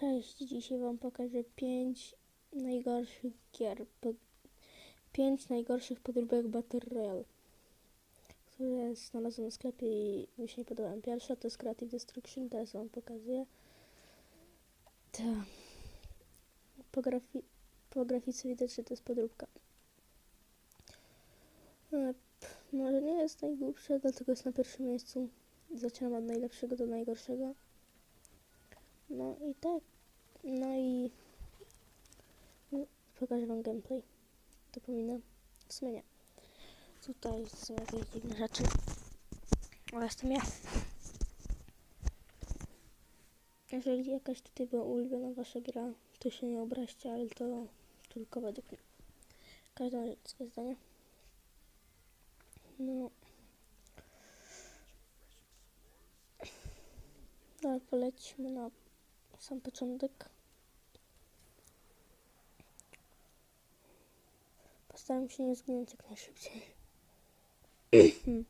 Cześć, dzisiaj Wam pokażę 5 najgorszych gier. Po, 5 najgorszych podróbek Battle Royale, które znalazłem w sklepie i mi się nie podobają. Pierwsza to jest Creative Destruction, teraz Wam pokazuję. Ta. Po, grafi po grafice widać, że to jest podróbka. Może nie jest najgłupsza, dlatego jest na pierwszym miejscu. Zaczynam od najlepszego do najgorszego. No i tak. No i no, pokażę wam gameplay. To. W sumie nie. Tutaj są jakieś dziwne rzeczy. O, jestem ja. Jeżeli jakaś tutaj była ulubiona wasza gra, to się nie obraźcie, ale to tylko według mnie. Każdy ma swoje zdanie. No. Dobra, polećmy na sam początek. Postaram się nie zginąć jak najszybciej.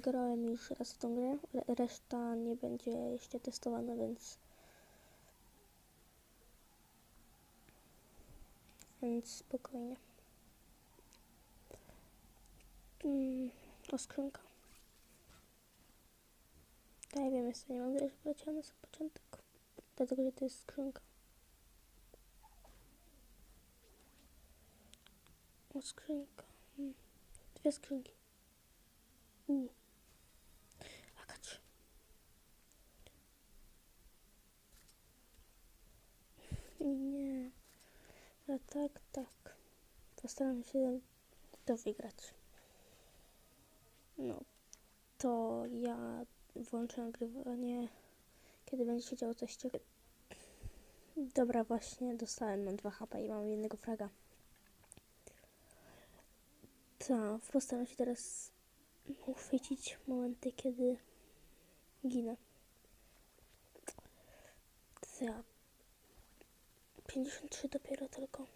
Grałem już raz w tą grę, re- reszta nie będzie jeszcze testowana, więc... Więc spokojnie. Mm, o skrzynka. Tak, wiem, jeszcze nie mam wiele poleciała na sam początek. Dlatego, że to jest skrzynka. O, skrzynka. Mm. Dwie skrzynki. U. Akacz. Nie. A tak, tak. Postaram się to wygrać. No. To ja włączę nagrywanie, kiedy będzie się działo coś ciekawego. Dobra, właśnie dostałem, mam 2 HP i mam jednego fraga. Tak, postaram się teraz uchwycić momenty, kiedy ginę. Tak. 53 dopiero tylko.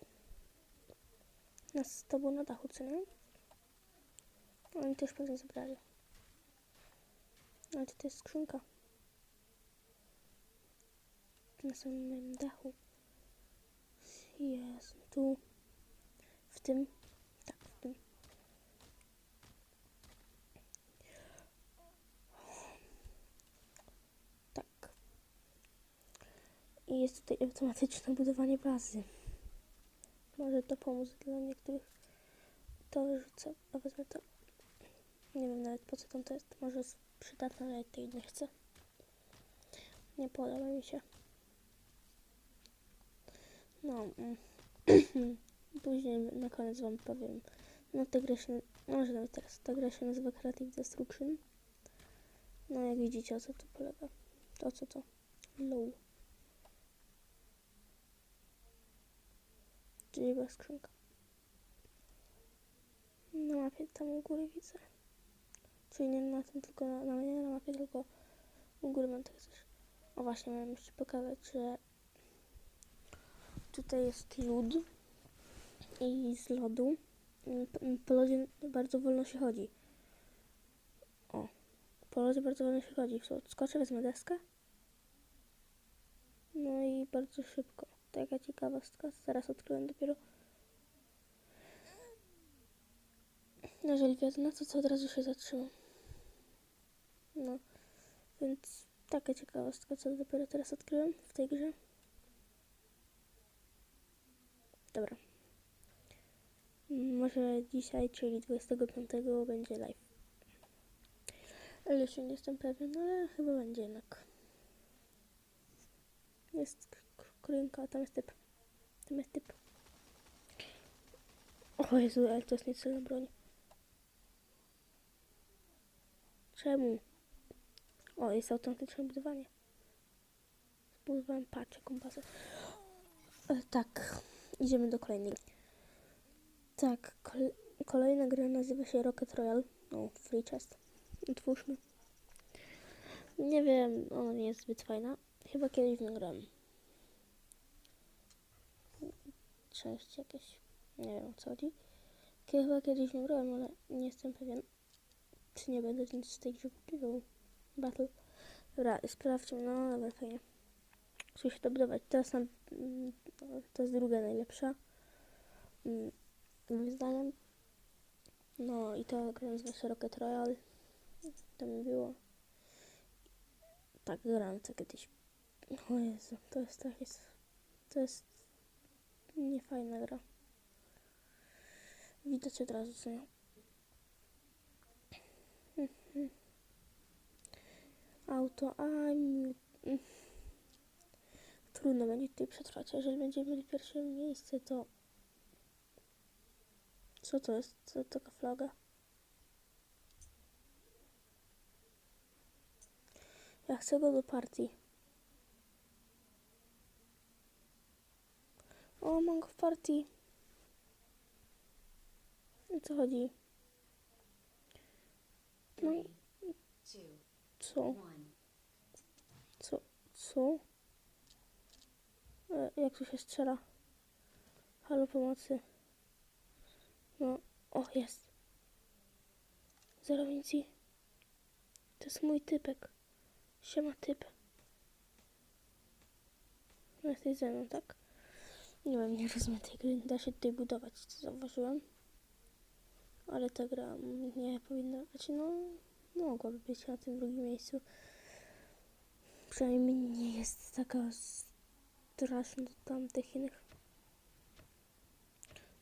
Nas to było na dachu, co nie? Oni też pewnie zabrali. Ale to jest skrzynka. Na samym dachu. Jest tu. W tym. Tak, w tym. Tak. I jest tutaj automatyczne budowanie bazy. Może to pomóc dla niektórych. To wyrzucę, a wezmę to. Nie wiem nawet po co tam to jest. Może jest przydatne, ale tej nie chcę. Nie podoba mi się. No. mm. Później na koniec wam powiem. No ta gra się, może nawet teraz, ta gra się nazywa Creative Destruction. No jak widzicie o co to polega. To co to? Low. Czyli była skrzynka. Na mapie tam u góry widzę. Czyli nie na tym, tylko na, na, na mapie, tylko u góry mam tak coś. O właśnie, miałem jeszcze pokazać, że tutaj jest lód i z lodu mm, mm, po lodzie bardzo wolno się chodzi. O, po lodzie bardzo wolno się chodzi. Skoczę, wezmę deskę. No i bardzo szybko. Taka ciekawostka. Zaraz odkryłem dopiero. Jeżeli wiadomo, to co od razu się zatrzymam. No, więc taka ciekawostka, co dopiero teraz odkryłem w tej grze. Dobra. Może dzisiaj, czyli 25 będzie live. Ale jeszcze nie jestem pewien, ale chyba będzie jednak. Jest krynka, tam jest typ. Tam jest typ. O Jezu, ale to jest niecelna broń. Czemu? O, jest automatyczne budowanie. Zbudowałem patrzę kompasy. E, tak, idziemy do kolejnej. Tak, kol kolejna gra nazywa się Rocket Royale. O, free chest. Otwórzmy. Nie wiem, ona nie jest zbyt fajna. Chyba kiedyś nagrałem. Cześć jakieś. Nie wiem o co chodzi. Chyba kiedyś nie grałem, ale nie jestem pewien, czy nie będę nic z tej gry kupował. Battle. Dobra, sprawdźmy. No, dobra, fajnie. Muszę się dobudować. Teraz nam, mm, to jest druga najlepsza. Mm, Moim zdaniem. No i to gra nazywa się Rocket Royale. To mi było. Tak, grałem to kiedyś. O Jezu, to jest tak jest. To jest niefajna gra. Widać od razu, co nie? Auto, a. Trudno będzie tutaj przetrwać. Jeżeli będziemy mieli pierwsze miejsce, to... Co to jest? Co to taka flaga? Ja chcę go do partii. O, mam go w partii. O co chodzi? No, co? Co? E, jak tu się strzela? Halo pomocy. No, o jest. Zero amunicji. To jest mój typek. Siema typ. No, Jesteś ze mną, tak? Nie wiem, nie rozumiem tej gry. Da się tutaj budować, co zauważyłem. Ale ta gra nie powinna być, no, mogłaby być na tym drugim miejscu. Przynajmniej nie jest taka straszna do tamtych innych.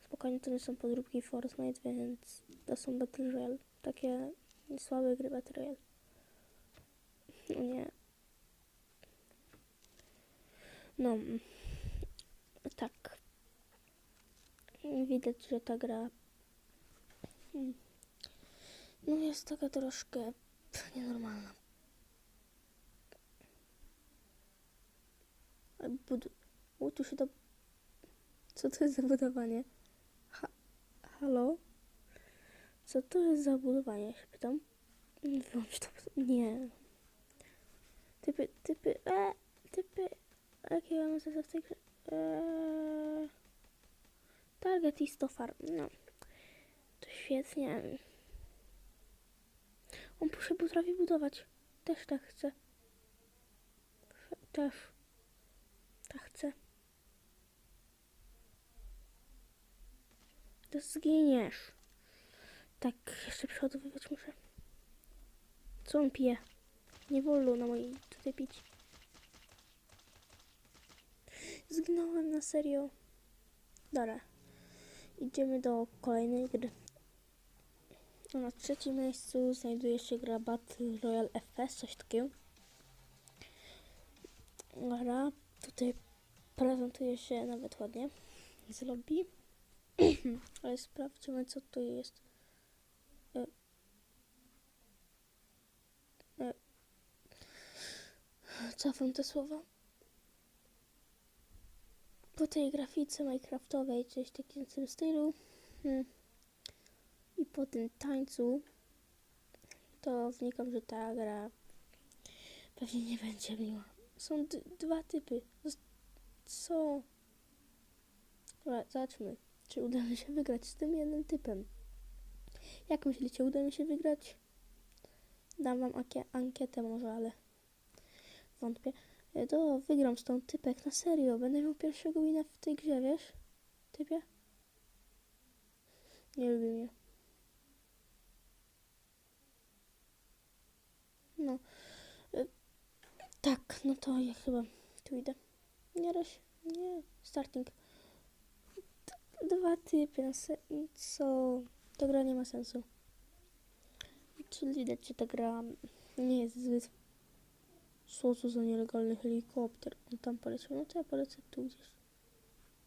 Spokojnie, to nie są podróbki Fortnite, więc to są Battle Royale. Takie słabe gry Battle Royale. No nie. No. Tak. Widać, że ta gra mm, no jest taka troszkę nienormalna. Bud- U, tu się to... Co to jest za budowanie? Ha Halo? Co to jest za budowanie? Się pytam. Wyłącz to. Nie. Typy, typy, e, typy. Jakie ja mam zasad w tej grze? Eee, target i stofar. No. To świetnie. On się potrafi budować. Też tak chce. Też. Chcę. To zginiesz. Tak, jeszcze przeładowywać muszę. Co on pije? Nie wolno na mojej tutaj pić. Zginąłem na serio. Dobra. Idziemy do kolejnej gry. A Na trzecim miejscu znajduje się gra Battle Royale FS, coś takiego. Gra tutaj prezentuje się nawet ładnie z lobby. Ale sprawdźmy co tu jest. E, e, Cofam te słowa. Po tej grafice minecraftowej, coś takiego w tym stylu hmm, i po tym tańcu, to wnikam, że ta gra pewnie nie będzie miła. Są dwa typy. Co? Dobra, zobaczmy, czy uda mi się wygrać z tym jednym typem. Jak myślicie, uda mi się wygrać? Dam wam ankie- ankietę może, ale wątpię. E, To wygram z tą typek, na serio. Będę miał pierwszego wina w tej grze, wiesz? Typie? Nie lubi mnie. No. Tak, no to ja chyba tu idę. Nie roś, nie, starting. Dwa typy, na se- co? Ta gra nie ma sensu. Czyli widać, że ta gra nie jest zbyt... To za nielegalny helikopter? On tam poleciał, no to ja polecę tu gdzieś.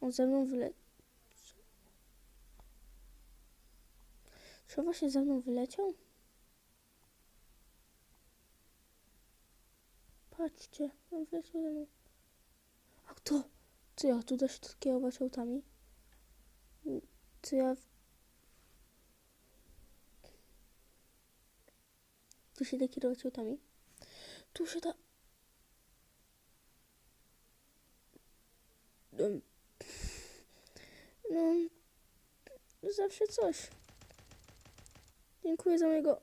On ze mną wyle... Czy on właśnie ze mną wyleciał? Patrzcie, on wleciał ze. A kto? Czy ja tu da się kierować autami? Czy ja... Tu się da kierować autami? Tu się da... Em, No... zawsze coś. Dziękuję za mojego...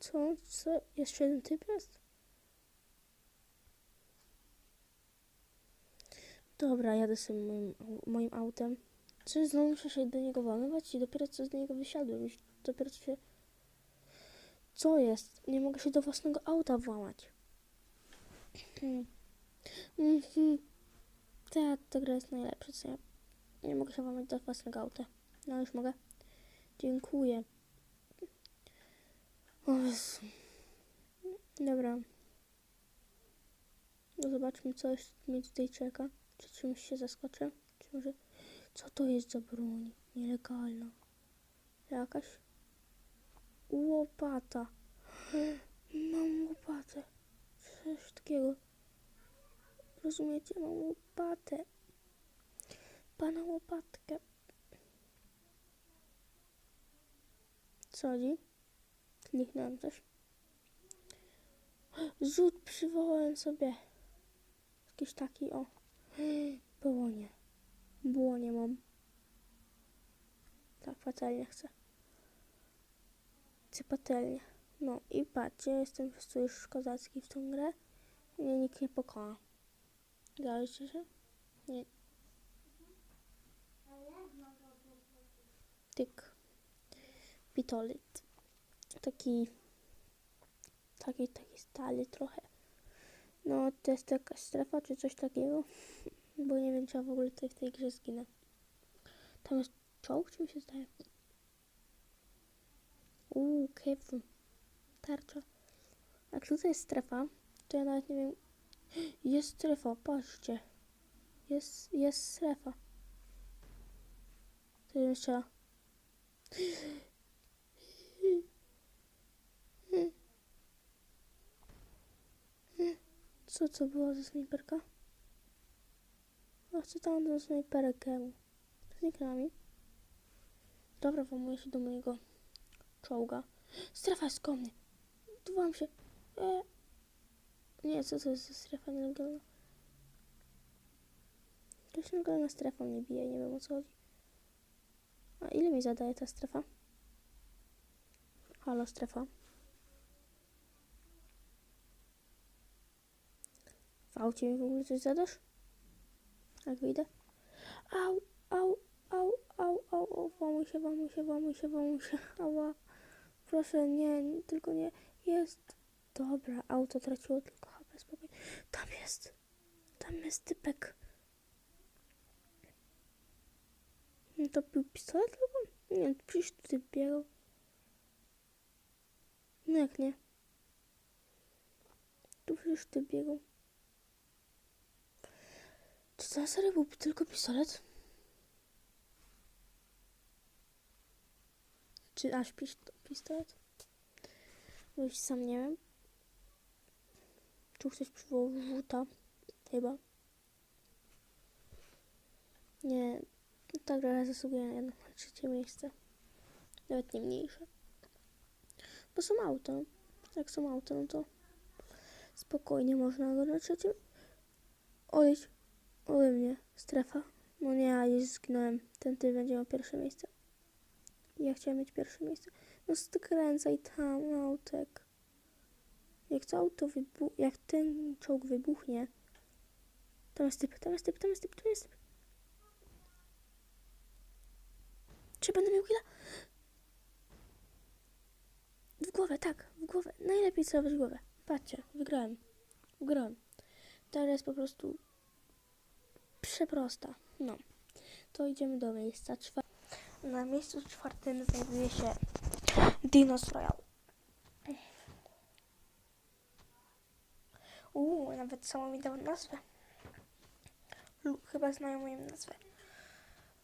Co? Co? Jeszcze jeden typ jest? Dobra, jadę sobie moim, moim autem. Czy znowu muszę się do niego włamywać i dopiero co z niego wysiadłem. Już dopiero co się... Co jest? Nie mogę się do własnego auta włamać. Hmm. Mhm. Ta, ta gra jest najlepsza, co ja... Nie mogę się włamać do własnego auta. No już mogę. Dziękuję. Dobra. No zobaczmy, co jeszcze mnie tutaj czeka. Czy czymś się zaskoczę? Czy może... Co to jest za broń? Nielegalna. Jakaś? Łopata. Mam łopatę. Coś takiego. Rozumiecie? Mam łopatę. Pana łopatkę. Co chodzi? Kliknąłem coś. Rzut przywołałem sobie. Jakiś taki, o. Błonie. Błonie mam. Tak, patelnię chcę. Chcę patelnię. No i patrzcie, jestem po prostu już kozacki w tą grę. Mnie nikt nie pokona. Zgadzacie się? Nie. Tyk. Pitolit. Taki... Taki, taki stary trochę. No, to jest jakaś strefa czy coś takiego. Bo nie wiem, czy ja w ogóle tutaj w tej grze zginę. Tam jest czołg, czy mi się zdaje? Uuu, kewun. Tarcza. Jak tutaj jest strefa, to ja nawet nie wiem. Jest strefa, patrzcie. Jest, jest strefa. To jeszcze Co to było za snajperka? A co tam za snajperkę? Zniknęła mi. Dobra, włamuję się do mojego czołga. Strefa jest koło mnie. Się. E... Nie, co to jest za strefa nielegalna? Jakaś nielegalna strefa mnie bije, nie wiem o co chodzi. A ile mi zadaje ta strefa? Halo, strefa. W aucie mi w ogóle coś zadasz? Jak wyjdę? Au, au, au, au, au, au, włamuj się, włamuj się, włamuj się, włamuj się, ała. Proszę, nie, nie, tylko nie, jest. Dobra, auto traciło tylko HP, spokojnie. Tam jest, tam jest typek. No To był pistolet tylko? Nie, przecież tutaj biegał. No jak nie? Tu przecież ty biegał. To na serio był tylko pistolet? Czy aż pis pistolet? Bo już sam nie wiem. Tu ktoś przywołał rzuta. Chyba. Nie. Ta gra zasługuje na jedno trzecie miejsce. Nawet nie mniejsze. Bo są auto. Jak są auto, no to spokojnie można go na trzecim. Odejdź ode mnie. Strefa. No nie, ja już zginąłem. Ten ty będzie miał pierwsze miejsce. Ja chciałem mieć pierwsze miejsce. No skręcaj tam, autek. Jak to auto wybuch... Jak ten czołg wybuchnie... Tam jest typ, tam jest typ, tam jest typ, tam jest typ. Czy będę miał chwilę? W głowę, tak, w głowę. Najlepiej celować w głowę. Patrzcie, wygrałem. Wygrałem. Jest po prostu przeprosta. No. To idziemy do miejsca czwartego. Na miejscu czwartym znajduje się Dinos Royal. Uuu, nawet samo mi dał nazwę. Lub chyba znają moją nazwę.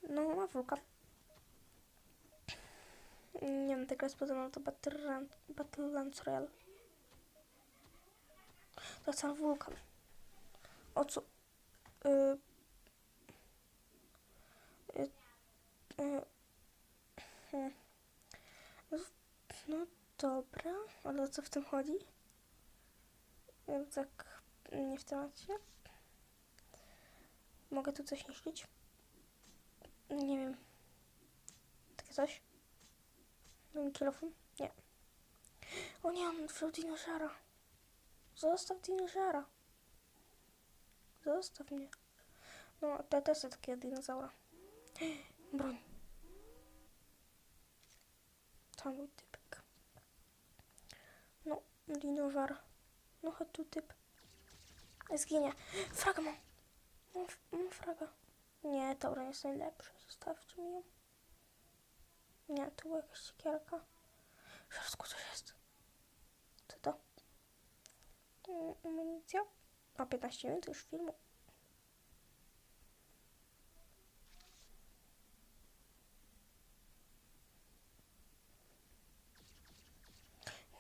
No, ma wulkan. Nie wiem, tego jest podobno to Battle, Battlelands Royal. To sam wulkan. O co? Y, No, no dobra, ale o co w tym chodzi? Ja tak nie w temacie. Mogę tu coś niszczyć? Nie wiem. coś? Mam telefon? Nie. O nie, on wziął dinożara. Zostaw dinożara. Zostaw mnie. No, to też takiego dinozaura. Broń. Mój typek. No, dinożar. No chodź tu typ. Zginie. Fraga mam. Mam, mam fraga. Nie, to broń jest najlepsza. Zostawcie mi ją. Nie, tu była jakaś siekierka. W środku coś jest. Co to? Mm, Amunicja? A 15 minut już filmu.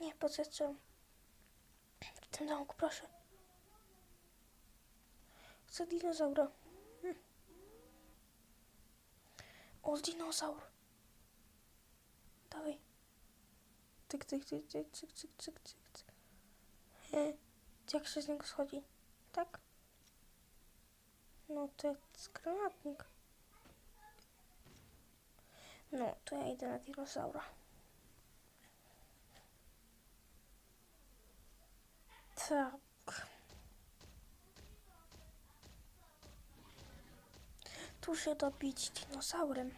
Nie, po co chcę w tym domku, proszę. Chcę dinozaura. Hm. O, dinozaur. Dawaj. Cyk, cyk, cyk, cyk, cyk, cyk, cyk, cyk. E, jak się z niego schodzi? Tak? No to jest granatnik. No, to ja idę na dinozaura. Tak. Tu się dobić dinozaurem.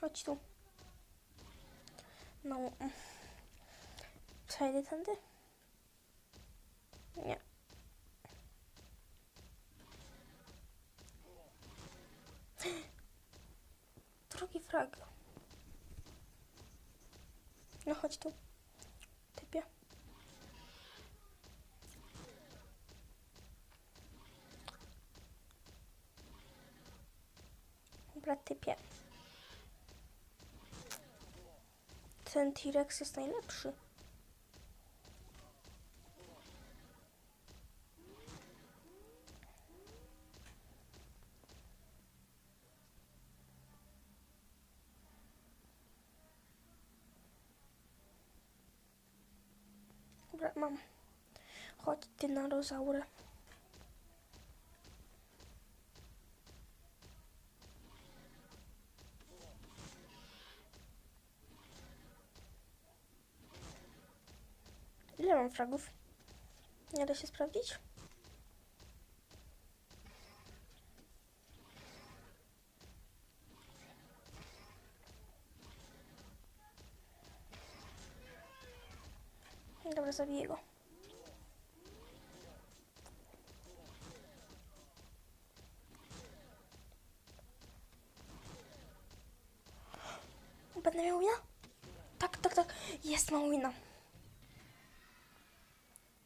Chodź tu. No. Przejdę tędy? Nie. Drugi frag. No chodź tu. Typie. Dobra, typie. Ten T-Rex jest najlepszy. Dobra, mam. Chodź, dinozaurę. Ile mam fragów? Nie da się sprawdzić? Dobra, zabiję go. Będę miał wina? Tak, tak, tak. Jest, mam wina.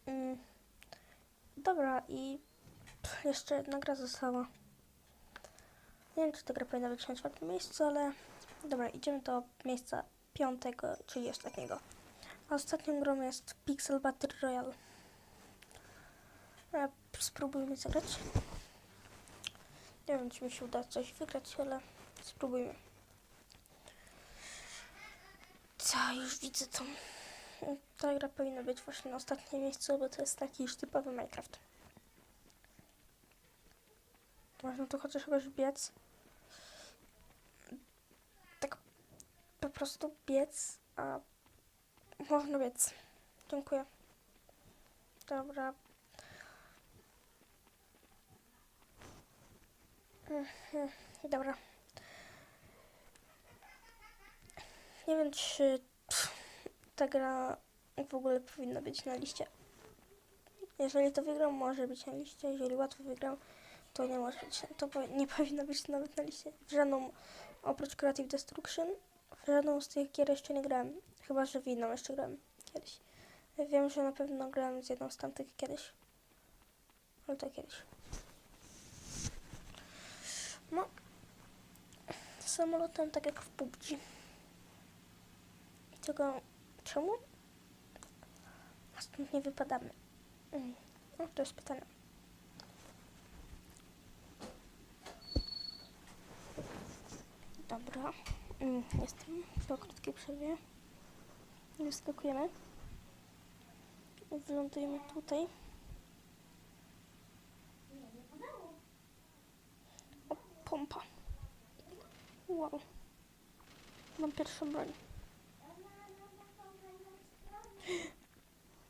Mm. Dobra, i jeszcze jedna gra została. Nie wiem, czy ta gra powinna być na czwartym miejscu, ale dobra, idziemy do miejsca piątego, czyli ostatniego. A ostatnią grą jest Pixel Battle Royale. E, spróbujmy zagrać. Nie wiem, czy mi się uda coś wygrać, ale spróbujmy. Co, już widzę tą ta gra powinna być właśnie na ostatnim miejscu, bo to jest taki już typowy Minecraft. Można tu chociaż jakoś biec. Tak po prostu biec, a można biec. Dziękuję. Dobra. Mhm, Dobra. Nie wiem, czy ta gra w ogóle powinna być na liście. Jeżeli to wygram, może być na liście. Jeżeli łatwo wygram, to nie może być. To po, nie powinno być nawet na liście. W żadną, oprócz Creative Destruction, w żadną z tych gier jeszcze nie grałem. Chyba, że w inną jeszcze grałem kiedyś. Wiem, że na pewno grałem z jedną z tamtych kiedyś. Ale to kiedyś. No. Samolotem tak jak w PUBG. Tylko czemu? A stąd nie wypadamy. No, to jest pytanie. Dobra. Mm, Jestem po krótkiej przerwie. Wyskakujemy. Wylądujemy tutaj. pompa. Wow. Mam pierwszą broń.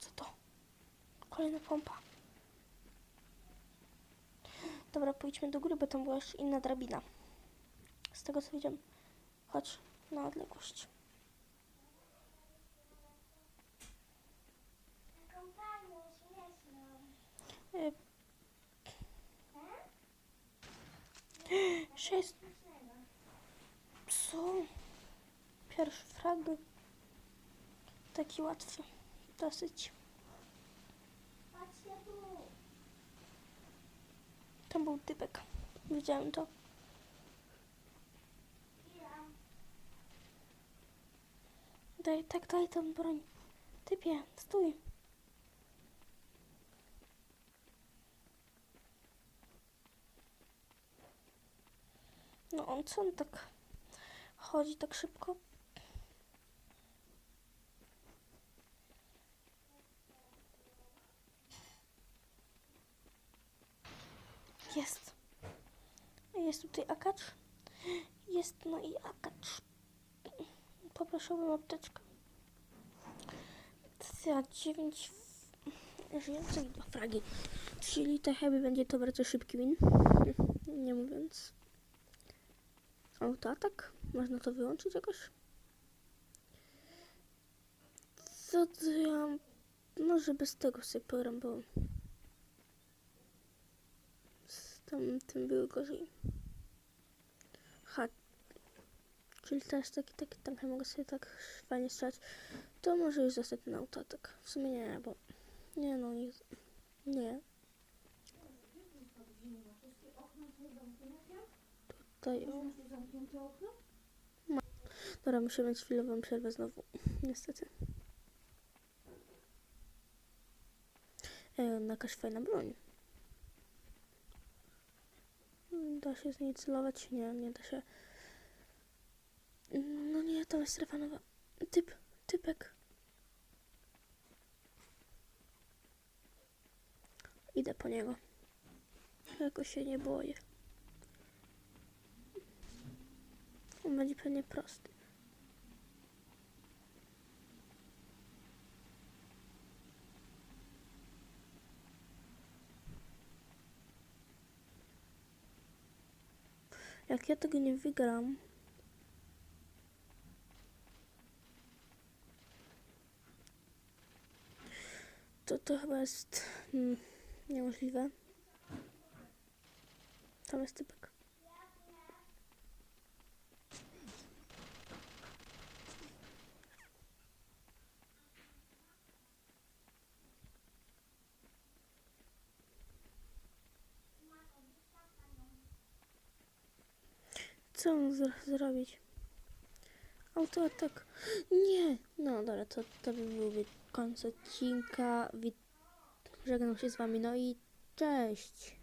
Co to? Kolejna pompa. Dobra, pójdźmy do góry, bo tam była jeszcze inna drabina. Z tego co widziałem. Chodź na odległość. Y, Sześć. Co? Pierwszy frag. Taki łatwy. Dosyć. Tam był typek. Widziałem to. Daj, tak, daj tą broń. Typie, stój. No on co on tak chodzi tak szybko? Jest. Jest tutaj akacz. Jest no i akacz. Poprosiłbym apteczkę. Za 9 żyjących dwa fragi. Czyli to chyba będzie to bardzo szybki win. Nie mówiąc. Autoatak? Można to wyłączyć jakoś? Co to ja... Może bez tego sobie pogram, bo... Z tamtym było gorzej. Ha. Czyli teraz taki, taki tank, mogę sobie tak fajnie strzelać. To może już zostać ten autoatak. W sumie nie, bo... Nie no, nie... Nie. Tutaj... Dobra, muszę mieć chwilową przerwę znowu. Niestety. E, jakaś fajna broń. Mm, Da się z niej celować? Nie, nie da się. No nie, to jest strefa. Typ, typek. Idę po niego. Jakoś się nie boję. On będzie pewnie prosty. Jak ja tego nie wygram, to to chyba jest mm, niemożliwe. Tam jest typek. Co zro- zrobić? Autoatak. Nie! No dobra, to, to by byłby koniec odcinka. Wit- Żegnam się z wami, no i cześć!